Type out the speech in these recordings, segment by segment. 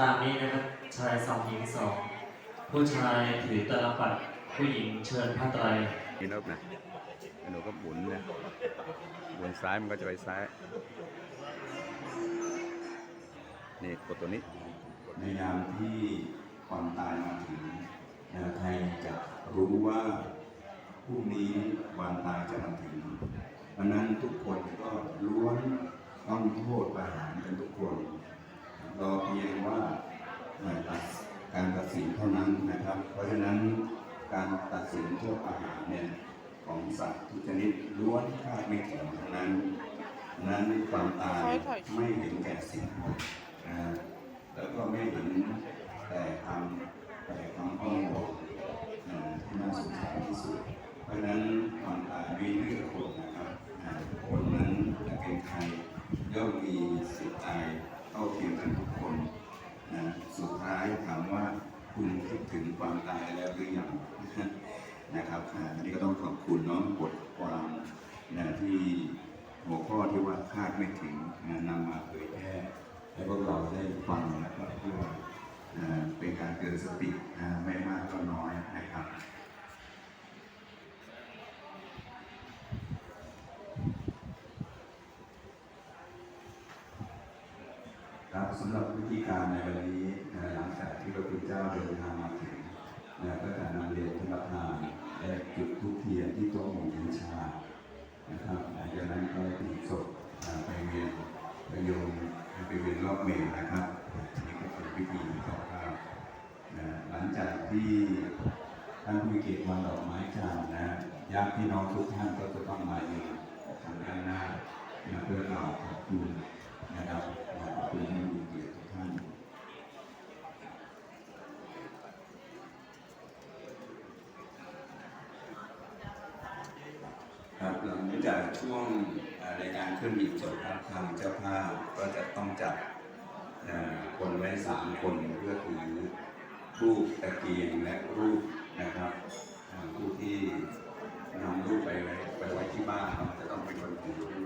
ตามนี้นะครับ ชายสองหญิงสอง ผู้ชายถือตลปัด ผู้หญิงเชิญพระไตรนี่นกนะหนูก็หมุนนะหมุนซ้ายมันก็จะไปซ้าย นี่กดตัวนี้ ในยามที่ความตายมาถึงนะใครจะรู้ว่าพรุ่งนี้วันตายจะมาถึงวันนั้นทุกคนก็ล้วนต้องโทษประหารกันทุกคน รอเพียงว่าตัดการตัดสินเท่านั้นนะครับ เพราะฉะนั้นการตัดสินโทษประหารเนี่ยของสัตว์ทุกชนิดล้วนคาดไม่ถึงทั้งนั้น นั้นความตายไม่เห็นแก่สิ่งนะฮะแล้วก็ไม่เห็นแต่คำแต่คำอ้อนวอนนะที่น่าสงสารที่สุด เพราะฉะนั้นความตายไม่เลือกคนนะครับคนนั้นจะเป็นใครย่อมมีสิทธิ์ตายเท่าเทียมกันทุกคนนะสุดท้ายถามว่า คุณคิดถึงความตายแล้วหรือยังนะครับอ่าอันนี้ก็ต้องขอบคุณน้องบทความนะที่หัวข้อที่ว่าคาดไม่ถึงนะนำมาเผยแพร่ให้พวกเราได้ฟังนะครับเพื่ออ่าเป็นการเตือนสติอ่าไม่มากก็น้อยนะครับครับสำหรับวิธีการในวันนี้นะหลังจากที่พระคุณเจ้าเดินทางมาถึงนะก็จะนำเรียนท่านประธานและจุดทุกเทียนที่โต๊ะหมู่บูชานะครับหลังจากนั้นก็ติดศพอ่าไปเวียนไปโยนไป เวียนรอบเมรุนะครับนี่ก็เป็นวิธีของเรานะหลังจากที่ท่านผู้มีเกียรติวางดอกไม้จันทร์นะญาติพี่น้องทุกท่านก็จะต้องมายืนทางด้านหน้านะเพื่อกล่าวขอบคุณนะครับขอบคุณท่านผู้มีเกียรติทุกท่านครับหลังจากช่วงรายการเครื่องบินจบครับทางเจ้าภาพก็จะต้องจัด คนไว้สามคนเพื่อถือรูปตะเกียงและรูปนะครับผู้ที่นำรูปไปไว้ไปไว้ที่บ้านเราจะต้องเป็นคนถือ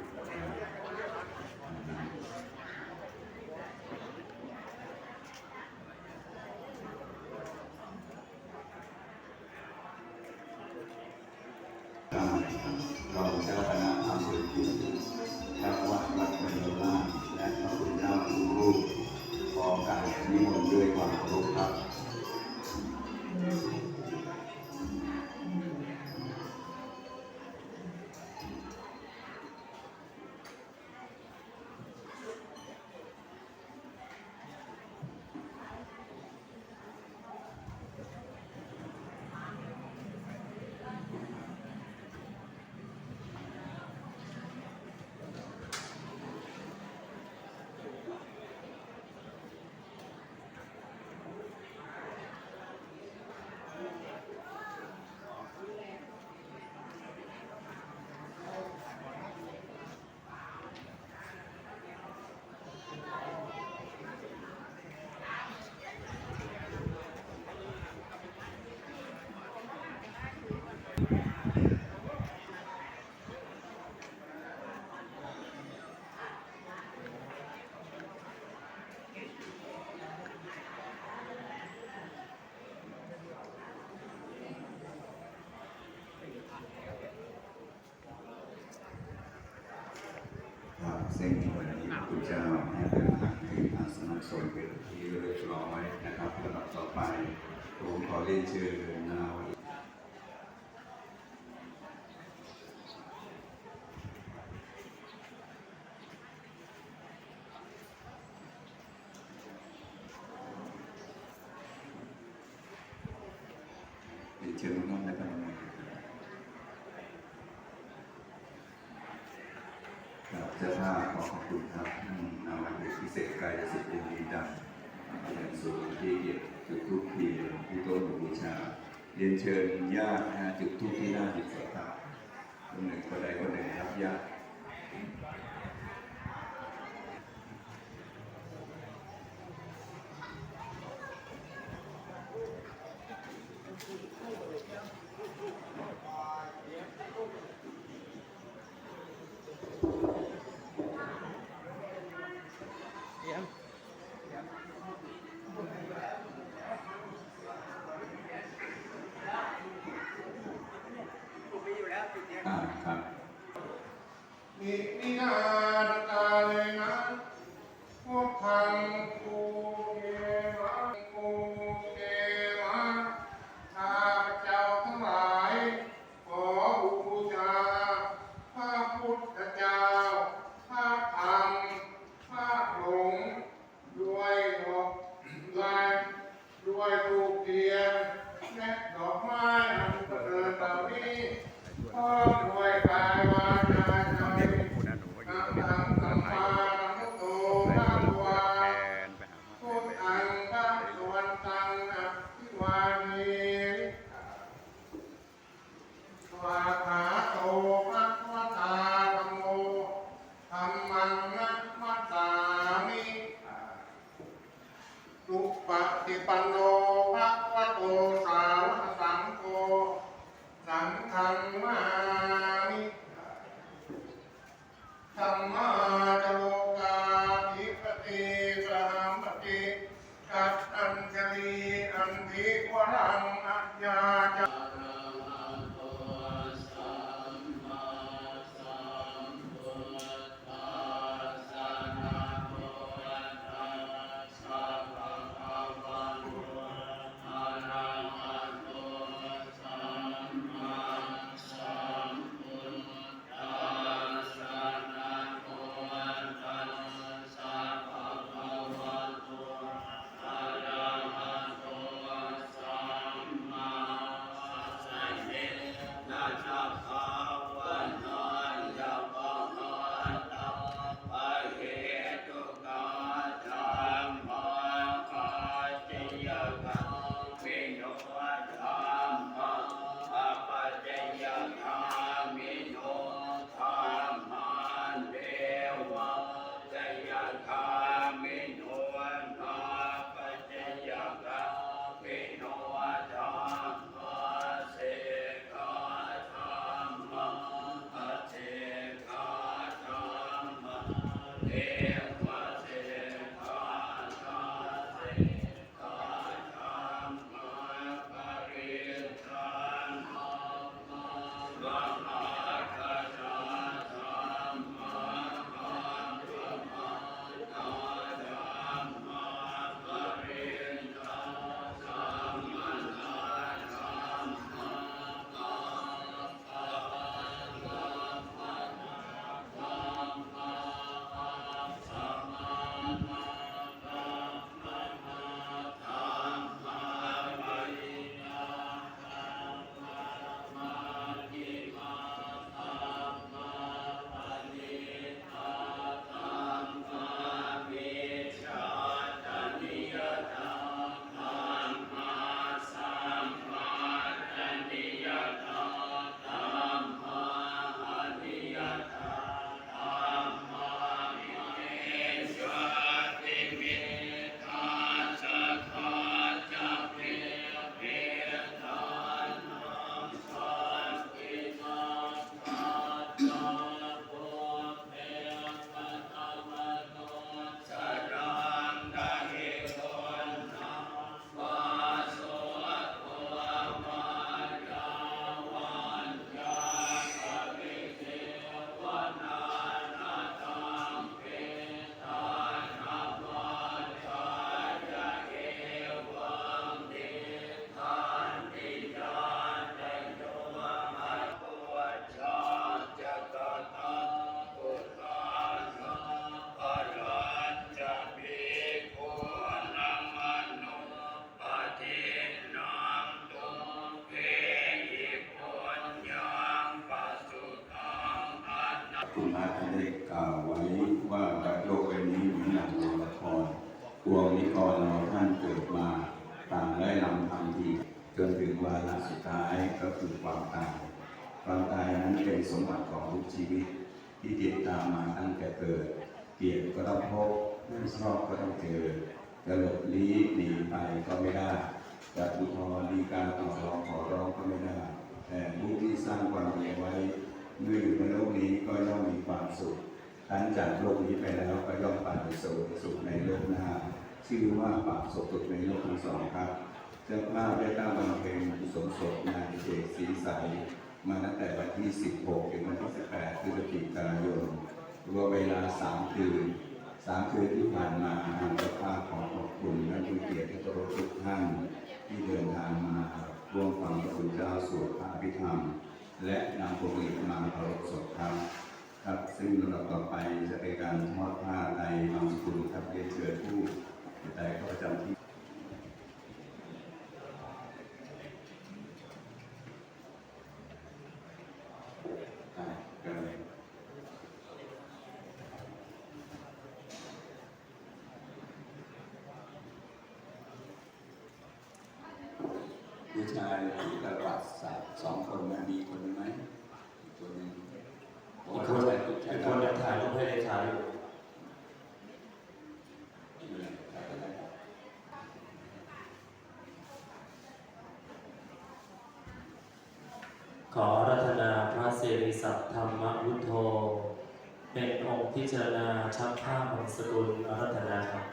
ซึ่งวันนี้พระคุณเจ้าให้เดินทางถึงอาสนะสงฆ์เป็นที่เรียบร้อยนะครับลำดับต่อไปผมขอเรียนเชิญนาวเชิญน้องๆนะครับ ครับ เจ้าภาพขอขอบคุณครับท่านนาวาเอกพิเศษกายสิทธิ์ดีดังเป็นสูงที่เกียรติจุดทุกทีที่โต้นบูชา เรียนเชิญญาติจุดทุกที่หน้าจิตสตาคนหนึ่งคนใดคนหนึ่งครับญาติ อิมินาตกาเลนะพุทธังกูเกมะกูเกมะข้าพเจ้าทั้งหลาย ขอบูชาพระพุทธเจ้าพระธรรมพระสงฆ์ด้วยดอกลายด้วยรูปเทียนและดอกไม้อันประเสริฐเหล่านี้พร้อมด้วยกายวาจาใจ เด็กของคุณนะหนูก็อยู่ นะ ตรงนี้ ตั ตรง ง นี้ สัม ตรง มา นี้ สัมพุทโธพระวา แทนไปหา พุทธังพระสวนตังอภิวาเนสวาขาโตพระวตาธรรมโมธรรมังนัมมัสสามิ สุปฏิปันโนภะวะโตสาวกสังโฆสังฆังมามิธรรมาจโลกาธิปติสหัมปติกัตตัญจลีอันธิวรังอัญญา คุณพระท่านได้กล่าวไว้ว่าโลกใบนี้เหมือนหนังวัวละครพวงนิกรเราท่านเกิดมาต่างได้ลำทำทีจนถึงวาระสุดท้ายก็คือความตาย ความตายนั้นเป็นสมบัติของทุกชีวิต ที่ติดตามมาตั้งแต่เกิด เกลียดก็ต้องพบไม่ชอบก็ต้องเจอจะหลบลี้หนีไปก็ไม่ได้จะอุทธรณ์ดีการต่อรองขอร้องก็ไม่ได้แต่ผู้ที่สร้างความดีไว้ เมื่ออยู่ในโลกนี้ก็ย่อมมีความสุขท่านจากโลกนี้ไปแล้วก็ย่อมปไปสู่สุขในโลกหน้าชื่อว่าปากสุขสุขในโลกทั้งสองครับเจ้าภาพได้ตั้งบำเพ็ญกุศลศพนายเจกศรีใสมาตั้งแต่วันที่ 16 ถึงวันที่ 18พฤศจิกายนรวมเวลา 3 คืน 3 คืนที่ผ่านมาทางเจ้าภาพขอขอบคุณและผู้เกียรติที่เคารพทุกท่านที่เดินทางมาร่วมฟังพระคุณเจ้าสวดพระอภิธรรม และนำพวงหลีดมาเคารพศพครับครับซึ่งลำดับต่อไปจะเป็นการทอดผ้าในบางสกุลครับเรียนเชิญผู้แต่ก็ประจำที่อ่ากันเลยผู้ชายถือกระบาดสามสองคนนะมีคนหนึ่งไหมอีกคนหนึ่ง อีกคนอีกคนยังถ่ายรูปให้เลขาอยู่ ข อรัตนาพระเสรีสัตธรรมวุฒโธ เป็นองค์พิจารณาชักข้ามังสกุลรัตนาครับ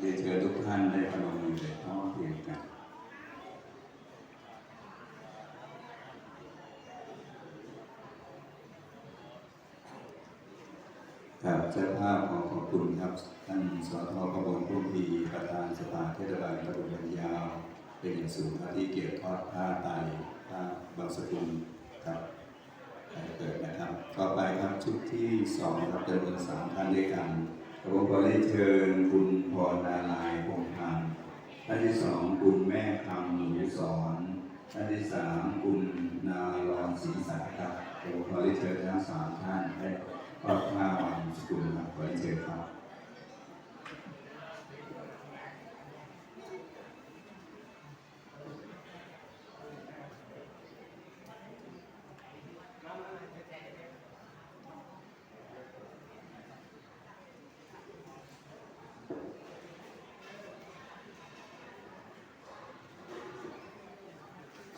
เรียนเชิญทุกท่านได้ประนมมือเลยท้องเพียงกันครับ เจ้าภาพขอขอบคุณครับ ท่านสทกบลพุ่มพีประธานสภาเทศบาลตำบลยันยาว เป็นอย่างสูงครับที่เกียรติทอดผ้าไตผ้าบางสกุลครับให้เกิดนะครับ ต่อไปครับชุดที่สองครับจำนวนสามท่านด้วยกันผมขอได้เชิญคุณพรดาลายพงพันธ์ท่านที่สองคุณแม่คำหนูสอนท่านที่สามคุณนารอนศรีสาครับผมขอได้เชิญทั้งสามท่านให้ ทอดผ้าบางสกุลครับขอได้เชิญครับ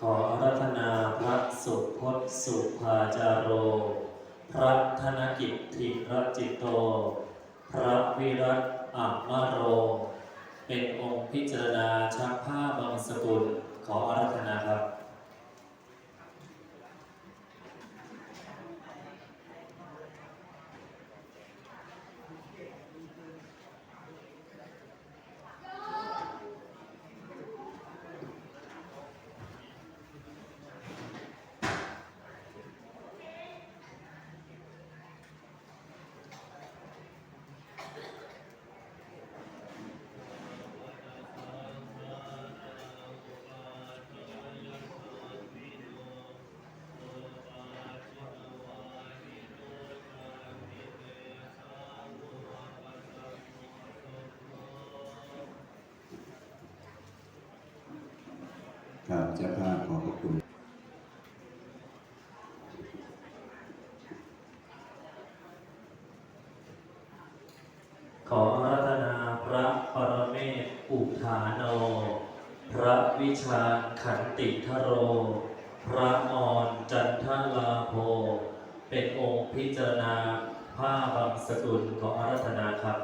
ขออรัตนาพระสุพจน์สุภาจาโรพร ธนกิจถิรจิตโต พระวิรัตอัมมาโร เป็นองค์พิจารณาชักผ้าบางสกุลขออารัตนาครับ ครับเจ้าภาพขอบคุณขออารัตนาพระปรเมศอุทานโน พระวิชาขันติทโร พระออนจันทลาโภ เป็นองค์พิจารณาผ้าบางสกุลขออารัตนาครับ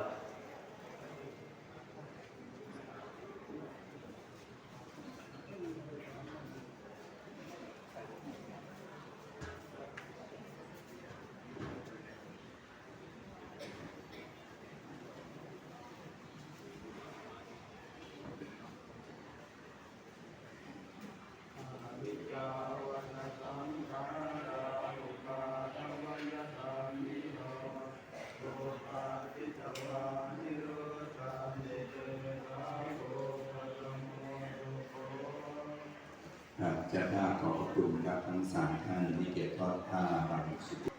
ครับเจ้าภาขอขอบคุณครับทั้งสามท่านที่เกียรติทอดผ้าบางสกุล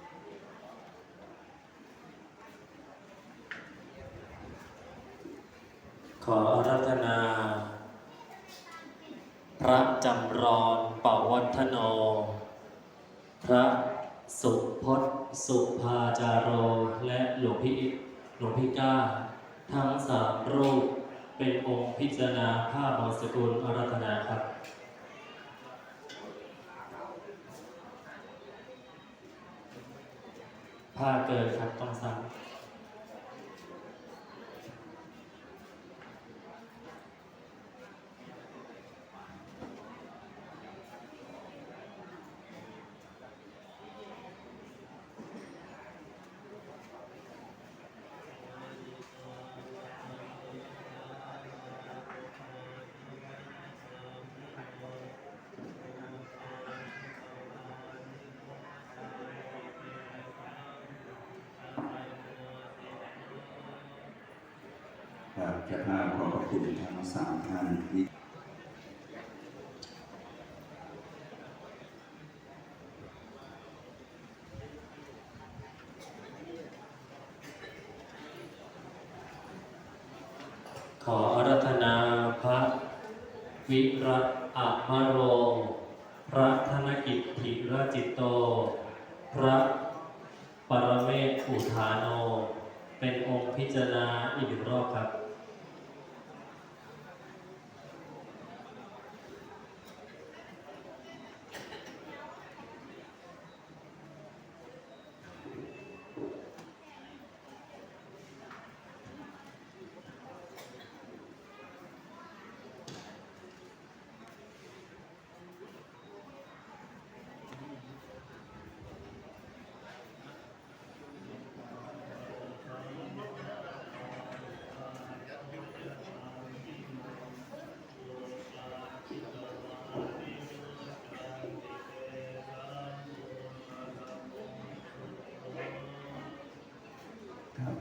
ขอรัตนา พระจำรอนปวัฒโน พระสุพจน์สุภาจาโร และหลวงพี่หลวงพี่ก้า ทั้งสามรูปเป็นองค์พิจารณาผ้าบางสกุลอรัธนาครับ ผ้าเกิดครับต้องซ้ำ ครับจะพาขอบพระคุณทั้งสามท่านที่ขออารัธนาพระวิรัตอะมโร พระธนกิจถิรจิตโต พระปรเมศอุทานโน เป็นองค์พิจารณาอีกหนึ่งรอบครับ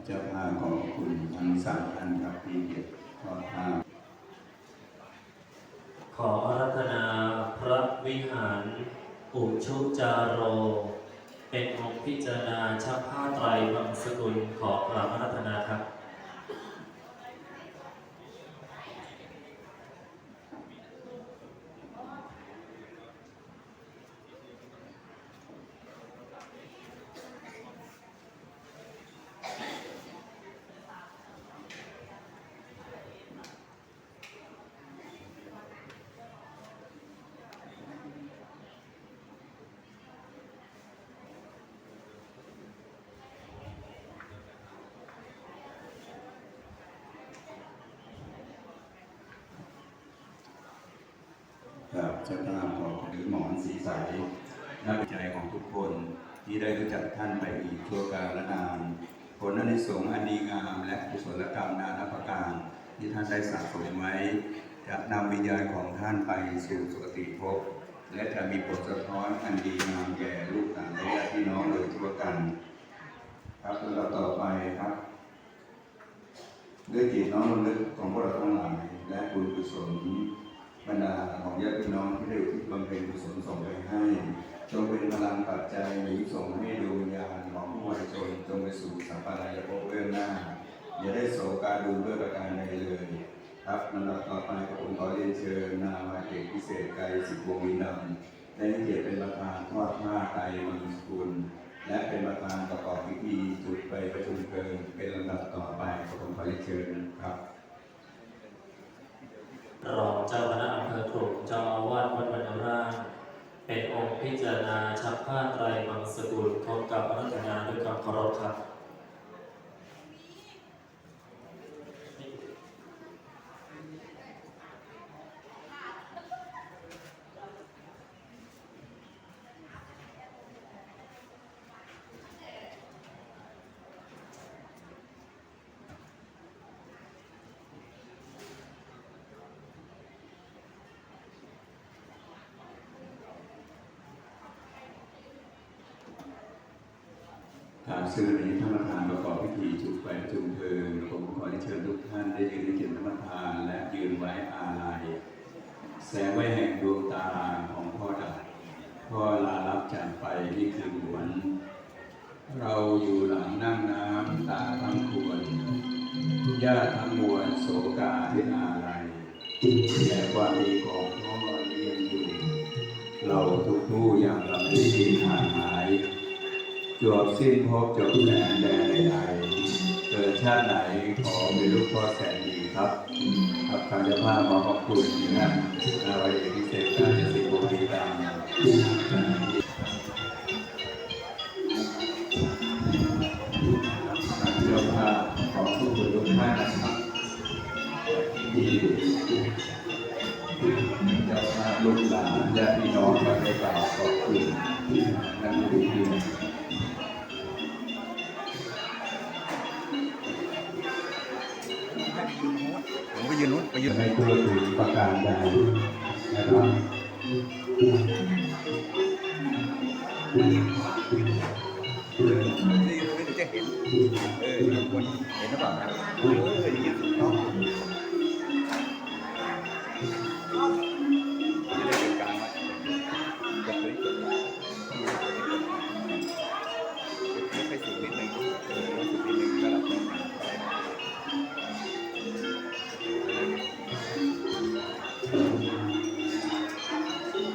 ครับจะพาขอบคุณทั้งสามท่านครับที่เกียรติทอดผ้าขออารัธนาพระวิหารอุชุจาโร เป็นองค์พิจารณาชักผ้าไตรบังสกุลขอกราบอารัธนาครับ จะพาขอบหรือหมอนสีใสน่าเป็นใจของทุกคนที่ได้รู้จักท่านไปอีกชั่วกาลนาน ผลอานิสงส์อันดีงามและกุศลกรรมนานาประการที่ท่านได้สะสมไว้ จะนำวิญญาณของท่านไปสู่สุคติภพและจะมีผลสะท้อนอันดีงามแก่ลูกหลานและญาติพี่น้องโดยทั่วกัน ครับลำดับต่อไปครับ ด้วยจิตน้อมรำลึกของพวกเราทั้งหลายและบุญกุศล บรรดาของญาติพี่น้องที่ได้อุทิศบำเพ็ญกุศลส่งไปให้ จงเป็นพลังปัจจัยหนุนส่งให้ดวงวิญญาณของผู้วายชนจงไปสู่สัมปรายภพเบื้องหน้า อย่าได้โศกาดูด้วยประการใดเลยครับลำดับต่อไปกับผมขอเรียนเชิญนาวาเอกพิเศษไกรสิบวงวินำได้ให้เกียรติเป็นประธานทอดผ้าไตรมังสกุล และเป็นประธานประกอบพิธีจุดไปประชุมเพลิงเป็นลำดับต่อไปกับผมขอเรียนเชิญครับ รองเจ้าคณะอำเภอขลุงเจ้าอาวาสวัดบรรณราชเป็นองค์พิจารณาชักผ้าไตรบังสกุลพร้อมกับอารัตนาด้วยความเคารพครับ ครับซึ่งวันนี้ท่านประธานประกอบพิธีจุดไฟประชุมเพลิงผมขอเรียนเชิญทุกท่านได้ยืนในเกียรติท่านประธานและยืนไว้อาลัยแสงไว้แห่งดวงตาของพ่อดับพ่อลาลับจากไปนี่คือหวน เราอยู่หลังนั่งน้ำตาทั้งควรญาติทั้งมวลโศกาที่อาลัยแต่ความดีของพ่อเลี้ยงอยู่ เราทุกผู้ยังลำลึกที่ห่างหาย จวบสิ้นพบจบแดนแดนใดๆเกิดชาติไหนขอเป็นลูกพ่อแสนดีครับางเจ้าภาพขอขอบคุณนะอ่าวัยเอกพิเศษการเจสิบบุรีตามเจ้าภาพขอขอบคุณทุกท่านนะครับที่เจ้าภาพลูกหลานญาติพี่น้องมาได้กล่าวขอบคุณนั่นคือ ยืนนู้นไปยืจะนให้พูดถึงประการใดนะครับเออนี่ไม่ได้จะเห็นเออเห็นคนเห็นหรือเปล่าครับ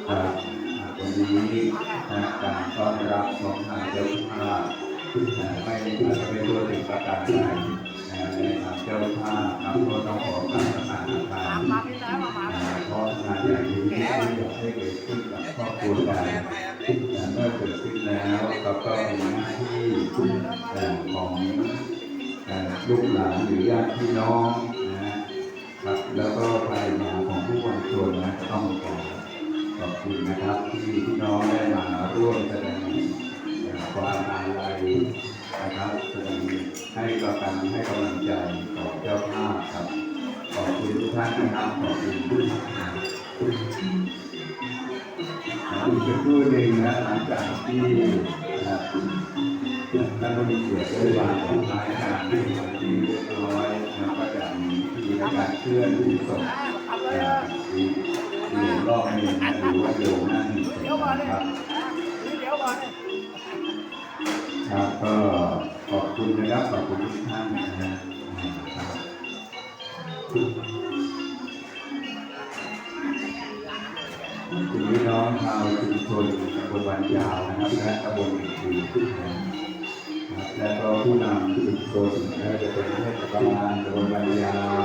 ครับวันนี้นะการต้อนรับของทางเจ้าภาพนะไม่อาจจะไม่ทั่วถึงประการใดนะในทางเจ้าภาพครับต้องขอการประทานทานนะเพราะงานอย่างนี้ไม่อยากให้เกิดขึ้นกับครอบครัวใดนเมื่อเกิดขึ้นแล้วเราก็เป็นหน้าที่ของเอ่อลูกหลานหรือญาติพี่น้องนะครับแล้วก็ภรรยาของผู้วางชนนะต้องขอขอ คุณนะครับที่พี่น้องได้มาร่วมแสดงความอาลัยนะครับแสดงให้กำลังให้กำลังใจต่อเจ้าภาพครับขอบคุณทุกท่านนะครับขอบคุณทุกท่านะครับอีกสักครู่หนึ่งนะหลังจากที่นะครับท่านผู้มีเกียรติได้วางดอกไม้การที่ที่เรียบร้อยนะก็จะมีพิธีการเคลื่อนที่ศพ นะครับที่รอบเมนนะหรือว่าโยมนั่งนครับครับก็ขอบคุณนะครับขอบคุณทุกท่านนะครับคุณพี่น้องชาวชุมชนตำบลวันยาวนะครับและตำบลอื่นๆนะครับและก็ผู้นำชุมชนไม่ว่าจะเป็นเทศบาลตำบลวันยาว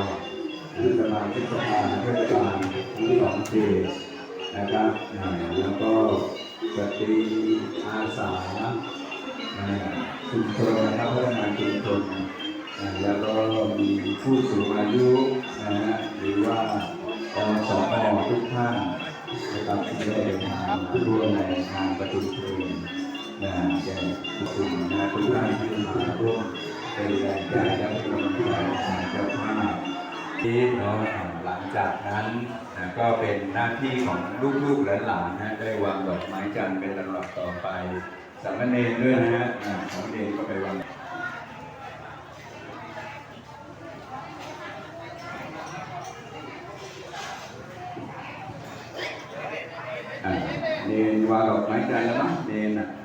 หรือสมาชิกสภาเทศบาลทั้งสองเขตนะครับแล้วก็สตรีอาสาชุมชนนะครับพัฒนาชุมชนแล้วก็มีผู้สูงอายุนะฮะหรือว่าอสอทุกท่านนะครับที่ได้เดินทางมาร่วมในงานประชุมเพลงนะแก่ผู้สูงนะทุกท่านที่มาร่วมเป็นแรงใจและเป็นกำลังใจในเจ้าภาพ ที่เนาะหลังจากนั้นนะก็เป็นหน้าที่ของลูกๆและหลานๆนะได้วางดอกไม้จันทร์เป็นลำดับต่อไปสามเณรด้วยนะฮะสามเณรก็ไปวันอ่าเนรวางดอกไม้ใจนทร์แล้วมั้งเนรอะ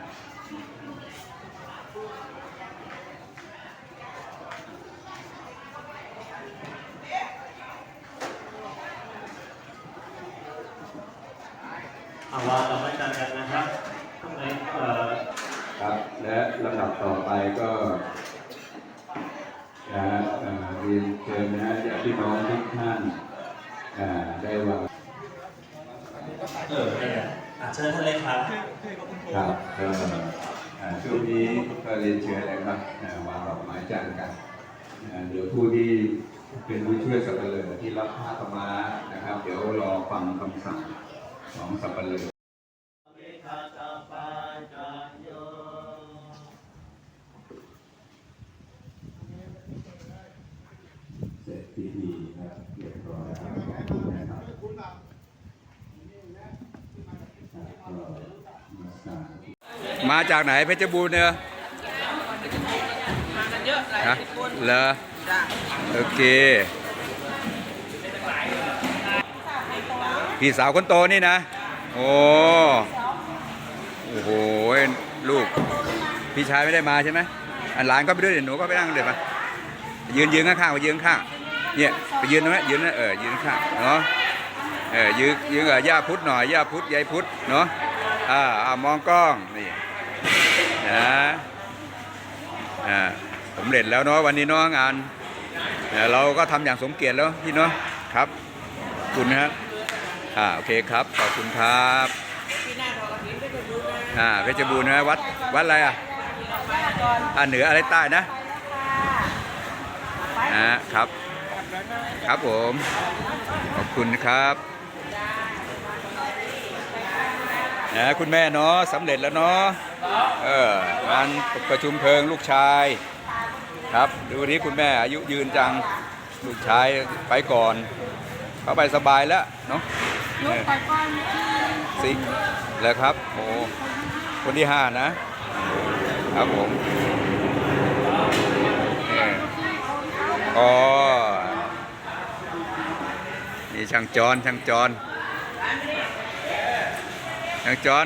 อาวางดอกไม้จันทร์กันนะครับข้างในเอ่อครับ และลำดับต่อไปก็นะฮะอ่าเรียนเชิญนะฮะญาติพี่น้องทุกท่านอ่าได้วางเออเนี่ยอะเชิญท่านเลยครับครับก็อ่าช่วงนี้ก็เรียนเชิญนะครับอ่าวางดอกไม้จันทร์กันอ่าเดี๋ยวผู้ที่เป็นผู้ช่วยสับปะเลอที่รับผ้าขาวมานะครับ เดี๋ยวรอฟังคำสั่ง ของสับปะเลอเสร็จพิธีนะครับเรียบร้อยแล้วขอบคุณนะครับครับก็มาสร้างมาจากไหนเพชรบูรณ์เนี่ยมากันเยอะหลายฮะสิบคน เหรอจ้ะโอเค พี่สาวคนโตนี่นะ โอ้โอ้โหลูก พี่ชายไม่ได้มาใช่ไหมอันหลานก็ไปด้วยเดี๋ยวหนูก็ไปนั่งเดี๋ยวมายืนยืนข้างๆไปยืนข้างเนี่ยไปยืนตรงนั้นยืนนะเออยืนข้างเนาะเออยืนยืนกับย่าพุทธหน่อยย่าพุทธยายพุทธเนาะอ่าอ่ามองกล้องนี่นะอ่าสำเร็จแล้วเนาะวันนี้เนาะงานเราก็ทำอย่างสมเกียรติแล้วพี่เนาะครับขอบคุณนะครับ อ่าโอเคครับ ขอบคุณครับอ่าเพชรบูรณ์นะวัดวัดอะไรอะอ่าเหนืออะไรใต้นะนะครับ ครับผม ขอบคุณครับนะคุณแม่เนาะสำเร็จแล้วเนาะเอองานประชุมเพลิงลูกชาย ครับ ดูนี้คุณแม่อายุยืนจัง ลูกชายไปก่อน เขาไปสบายแล้วเนาะ ลูกไปก่อนที่สิแล้วครับโอ้คนที่ห้านะ ครับผมนี่อ๋อนี่ช่างจรช่างจรช่างจร